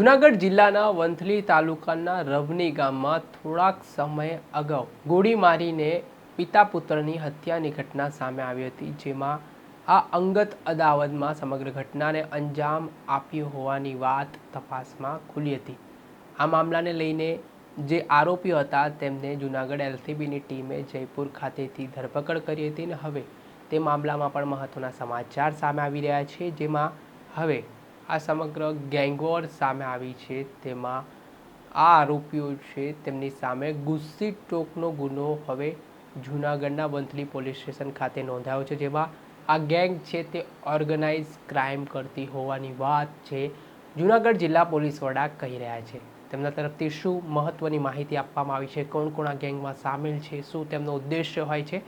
જુનાગઢ જિલ્લાના વંથલી તાલુકાના રવની ગામમાં થોડાક સમય અગાઉ ગોળી મારીને પિતા પુત્રની હત્યાની ઘટના સામે આવી હતી, જેમાં આ અંગત અદાવતમાં સમગ્ર ઘટનાને અંજામ આપ્યો હોવાની વાત તપાસમાં ખુલી હતી. આ મામલાને લઈને જે આરોપીઓ હતા તેમને જુનાગઢ એલસીબીની ટીમે જયપુર ખાતેથી ધરપકડ કરી હતી અને હવે તે મામલામાં પણ મહત્ત્વના સમાચાર સામે આવી રહ્યા છે, જેમાં હવે આ સમગ્ર ગેંગવોર સામે આવી છે. તેમાં આ આરોપીઓ છે, તેમની સામે ગુસ્સી ટોકનો ગુનો હવે જૂનાગઢના વંથલી પોલીસ સ્ટેશન ખાતે નોંધાયો છે, જેમાં આ ગેંગ છે તે ઓર્ગેનાઇઝ ક્રાઇમ કરતી હોવાની વાત છે. જૂનાગઢ જિલ્લા પોલીસ વડા કહી રહ્યા છે, તેમના તરફથી શું મહત્વની માહિતી આપવામાં આવી છે? કોણ કોણ આ ગેંગમાં સામેલ છે? શું તેમનો ઉદ્દેશ્ય હોય છે?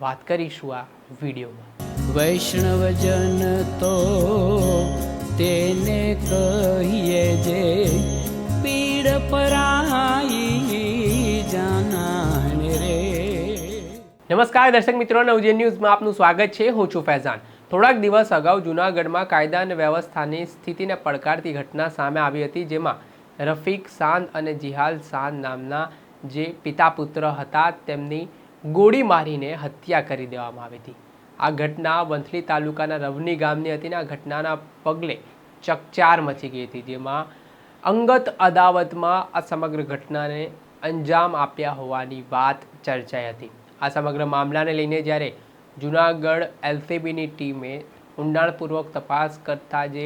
વાત કરીશું આ વિડીયોમાં. વૈષ્ણવજન તો નમસ્કાર દર્શક મિત્રો નવજે ન્યૂઝમાં આપનું સ્વાગત છે. હું છું ફૈઝાન. થોડાક દિવસ અગાઉ જૂનાગઢમાં કાયદા અને વ્યવસ્થાની સ્થિતિને પડકારતી ઘટના સામે આવી હતી, જેમાં રફીક સાંદ અને જિહાલ સાંદ નામના જે પિતા પુત્ર હતા, તેમની ગોળી મારીને હત્યા કરી દેવામાં આવી હતી. આ ઘટના વંથલી તાલુકાના રવની ગામની હતી અને આ ઘટનાના પગલે ચકચાર મચી ગઈ હતી, જેમાં અંગત અદાવતમાં આ સમગ્ર ઘટનાને અંજામ આપ્યા હોવાની વાત ચર્ચાઈ હતી. આ સમગ્ર મામલાને લઈને જ્યારે જુનાગઢ એલસીબીની ટીમે ઊંડાણપૂર્વક તપાસ કરતા જે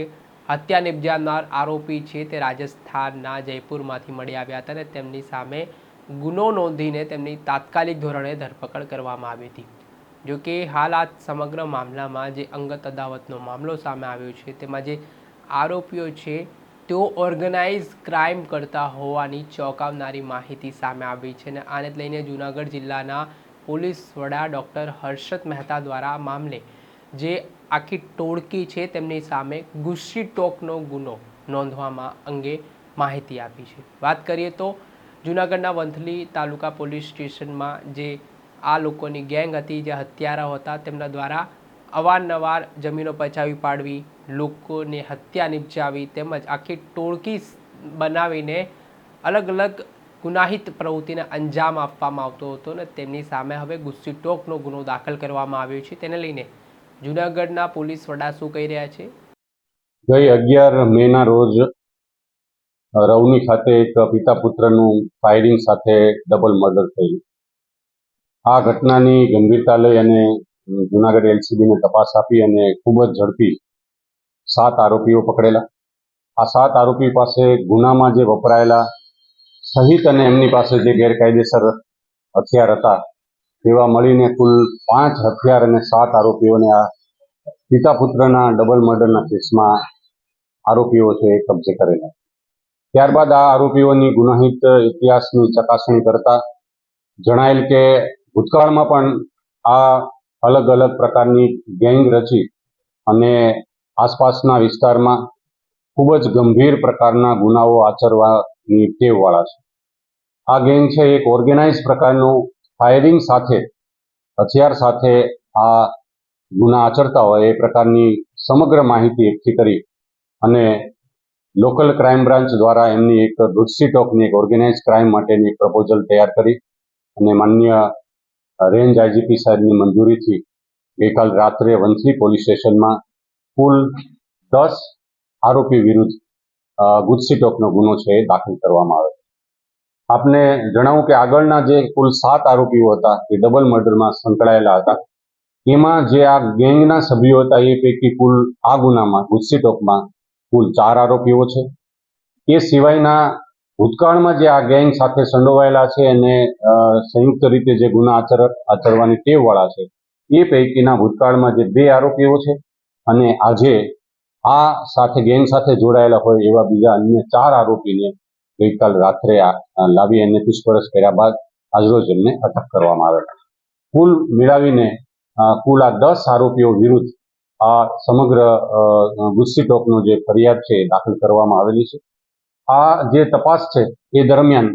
હત્યા નિપજાનાર આરોપી છે તે રાજસ્થાનના જયપુરમાંથી મળી આવ્યા હતા અને તેમની સામે ગુનો નોંધીને તેમની તાત્કાલિક ધોરણે ધરપકડ કરવામાં આવી હતી. જો કે હાલ આ સમગ્ર મામલામાં જે અંગત અદાવતનો મામલો સામે આવ્યો છે, તેમાં જે આરોપીઓ છે તેઓ ઓર્ગેનાઇઝ ક્રાઇમ કરતા હોવાની ચોંકાવનારી માહિતી સામે આવી છે અને આને લઈને જૂનાગઢ જિલ્લાના પોલીસ વડા ડૉક્ટર હર્ષદ મહેતા દ્વારા મામલે જે આખી ટોળકી છે તેમની સામે ગુસ્સી ટોકનો ગુનો નોંધવામાં અંગે માહિતી આપી છે. વાત કરીએ તો જૂનાગઢના વંથલી તાલુકા પોલીસ સ્ટેશનમાં જે આ લોકોની ગેંગ હતી, જે હત્યારાઓ હતા, તેમના દ્વારા અવારનવાર જમીનો પચાવી પાડવી, લોકોને હત્યા નિપજાવી તેમજ આખી ટોળકી બનાવીને અલગ અલગ ગુનાહિત પ્રવૃત્તિને અંજામ આપવામાં આવતો હતો ને તેમની સામે હવે ગુસ્સી ટોકનો ગુનો દાખલ કરવામાં આવ્યો છે. તેને લઈને જૂનાગઢના પોલીસ વડા શું કહી રહ્યા છે? ગઈ અગિયાર મેના રોજ રવની ખાતે એક પિતા પુત્રનું ફાયરિંગ સાથે ડબલ મર્ડર થયું. આ ઘટનાની ગંભીરતા લઈ અને જુનાગઢ એલસીબીને તપાસ આપી અને ખૂબ જ ઝડપી સાત આરોપીઓ પકડેલા. આ સાત આરોપી પાસે ગુનામાં જે વપરાયેલા સહિત અને એમની પાસે જે ગેરકાયદેસર હથિયાર હતા તેવા મળીને કુલ પાંચ હથિયાર અને સાત આરોપીઓને આ પિતા પુત્રના ડબલ મર્ડરના કેસમાં આરોપીઓ છે કબજે કરેલા. ત્યારબાદ આ આરોપીઓની ગુનાહિત ઇતિહાસની ચકાસણી કરતા જણાયેલ કે ભૂતકાળમાં પણ આ અલગ અલગ પ્રકારની ગેંગ રચી અને આસપાસના વિસ્તારમાં ખૂબ જ ગંભીર પ્રકારના ગુનાઓ આચરવાની ટેવવાળા છે. આ ગેંગ છે એક ઓર્ગેનાઇઝ પ્રકારનું ફાયરિંગ સાથે, હથિયાર સાથે આ ગુના આચરતા હોય એ પ્રકારની સમગ્ર માહિતી એકઠી કરી અને લોકલ ક્રાઇમ બ્રાન્ચ દ્વારા એમની એક દુધસી ટોકની એક ઓર્ગેનાઇઝ ક્રાઇમ માટેની એક પ્રપોઝલ તૈયાર કરી અને માન્ય રેન્જ આઈજીપી સાહેબની મંજૂરીથી ગઈકાલ રાત્રે વંથલી પોલીસ સ્ટેશનમાં કુલ દસ આરોપી વિરુદ્ધ અ, ગુજસી ટોકનો ગુનો છે એ દાખલ કરવામાં આવ્યો. આપને જણાવું કે આગળના જે કુલ સાત આરોપીઓ હતા એ ડબલ મર્ડરમાં સંકળાયેલા હતા. એમાં જે આ ગેંગના સભ્યો હતા એ પૈકી કુલ આ ગુનામાં ગુજસીટોકમાં કુલ ચાર આરોપીઓ છે. એ સિવાયના ભૂતકાળમાં જે આ ગેંગ સાથે સંડોવાયેલા છે અને સંયુક્ત રીતે જે ગુના આચર આચરવાની ટેવવાળા છે એ પૈકીના ભૂતકાળમાં જે બે આરોપીઓ છે અને આજે આ સાથે ગેંગ સાથે જોડાયેલા હોય એવા બીજા અન્ય ચાર આરોપીને ગઈકાલ રાત્રે લાવી અને પૂછપરછ કર્યા બાદ આજરોજ એમને અટક કરવામાં આવેલા. કુલ મેળવીને કુલ આ દસ આરોપીઓ વિરુદ્ધ આ સમગ્ર ગુસ્સી ટોકનો જે ફરિયાદ છે એ દાખલ કરવામાં આવેલી છે. આ જે તપાસ છે એ દરમિયાન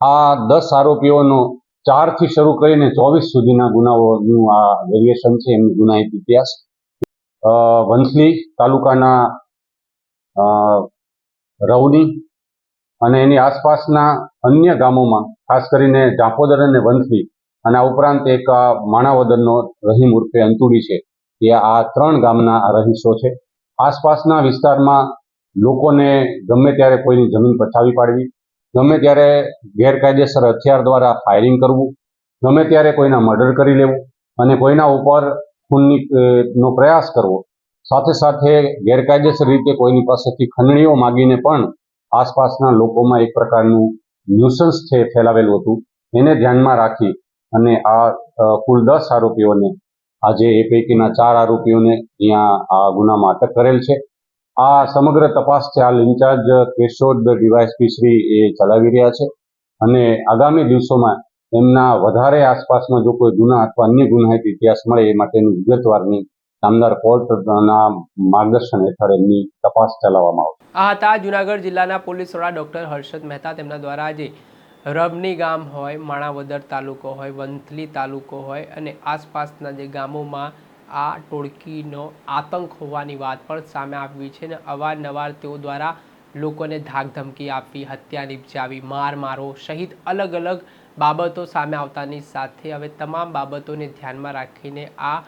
આ દસ આરોપીઓનો ચારથી શરૂ કરીને ચોવીસ સુધીના ગુનાઓનું આ વેરિએશન છે એમની ગુનાહિત ઇતિહાસ. વંથલી તાલુકાના રવની અને એની આસપાસના અન્ય ગામોમાં, ખાસ કરીને જાંપોદર અને વંથલી અને આ ઉપરાંત એક માણાવદરનો રહીમ ઉર્ફે અંતુડી છે, એ આ ત્રણ ગામના રહીશો છે. આસપાસના વિસ્તારમાં લોકોને ગમે ત્યારે કોઈની જમીન પછાવી પાડવી, ગમે ત્યારે ગેરકાયદેસર હથિયાર દ્વારા ફાયરિંગ કરવું, ગમે ત્યારે કોઈના મર્ડર કરી લેવું અને કોઈના ઉપર ખૂનની પ્રયાસ કરવો. સાથે સાથે ગેરકાયદેસર રીતે કોઈની પાસેથી ખંડણીઓ માગીને પણ આસપાસના લોકોમાં એક પ્રકારનું ન્યુસન્સ છે, ફેલાવેલું હતું. એને ધ્યાનમાં રાખી અને આ કુલ દસ આરોપીઓને, આજે એ પૈકીના ચાર આરોપીઓને અહીંયા આ ગુનામાં અટક કરેલ છે. આ સમગ્ર તપાસ છે, હાલ ઇન્ચાર્જ કેશોદ ડીવાયએસપી શ્રી એ ચલાવી રહ્યા છે. અને આગામી દિવસોમાં એમના વધારે આસપાસમાં જો કોઈ ગુના અથવા અન્ય ગુનાહિત ઇતિહાસ મળે એ માટેની વિગતવારની નામદાર કોર્ટના માર્ગદર્શન હેઠળ એમની તપાસ ચલાવવામાં આવશે. આ હતા જુનાગઢ જિલ્લાના પોલીસ વડા ડૉક્ટર હર્ષદ મહેતા. તેમના દ્વારા આજે રબની ગામ હોય, માણાવદર તાલુકો હોય, વંથલી તાલુકો હોય અને આસપાસના જે ગામોમાં આ ટોળકીનો આતંક હોવાની વાત પણ સામે આવી છે અને અવારનવાર તેઓ દ્વારા લોકોને ધાકધમકી આપવી, હત્યા નિપજાવી, માર મારો સહિત અલગ અલગ બાબતો સામે આવતાની સાથે હવે તમામ બાબતોને ધ્યાનમાં રાખીને આ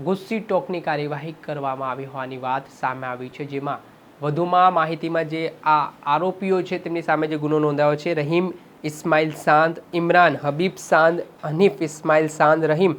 ગુસ્સી ટોકની કાર્યવાહી કરવામાં આવી હોવાની વાત સામે આવી છે, જેમાં વધુમાં માહિતીમાં જે આ આરોપીઓ છે, તેમની સામે જે ગુનો નોંધાયો છે, રહીમ ઇસ્માઇલ સાંદ, ઇમરાન હબીબ સાંદ, હનીફ ઇસ્માઇલ સાંદ, રહીમ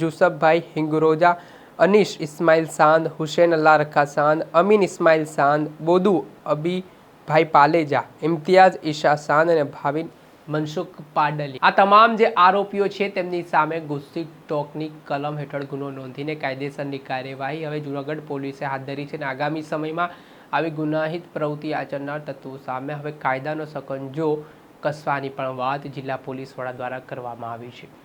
જુસફભાઈ હિંગરોજા અનીશ ઇસ્માઇલ સાંદ, હુસેન અલ્લા રખા સાંદ, અમીન ઇસ્માઇલ સાંદ બોદુ અબીભાઈ પાલેજા, ઇમ્તિયાઝ ઈશા સાંદ અને ભાવિન મનસુખ પાડલી. આ તમામ જે આરોપીઓ છે તેમની સામે ગુસ્સી ટોકની કલમ હેઠળ ગુનો નોંધીને કાયદેસરની કાર્યવાહી હવે જૂનાગઢ પોલીસે હાથ ધરી છે અને આગામી સમયમાં આવી ગુનાહિત પ્રવૃત્તિ આચરનાર તત્વો સામે હવે કાયદાનો સકંજો કસવાની પણ વાત જિલ્લા પોલીસ વડા દ્વારા કરવામાં આવી છે.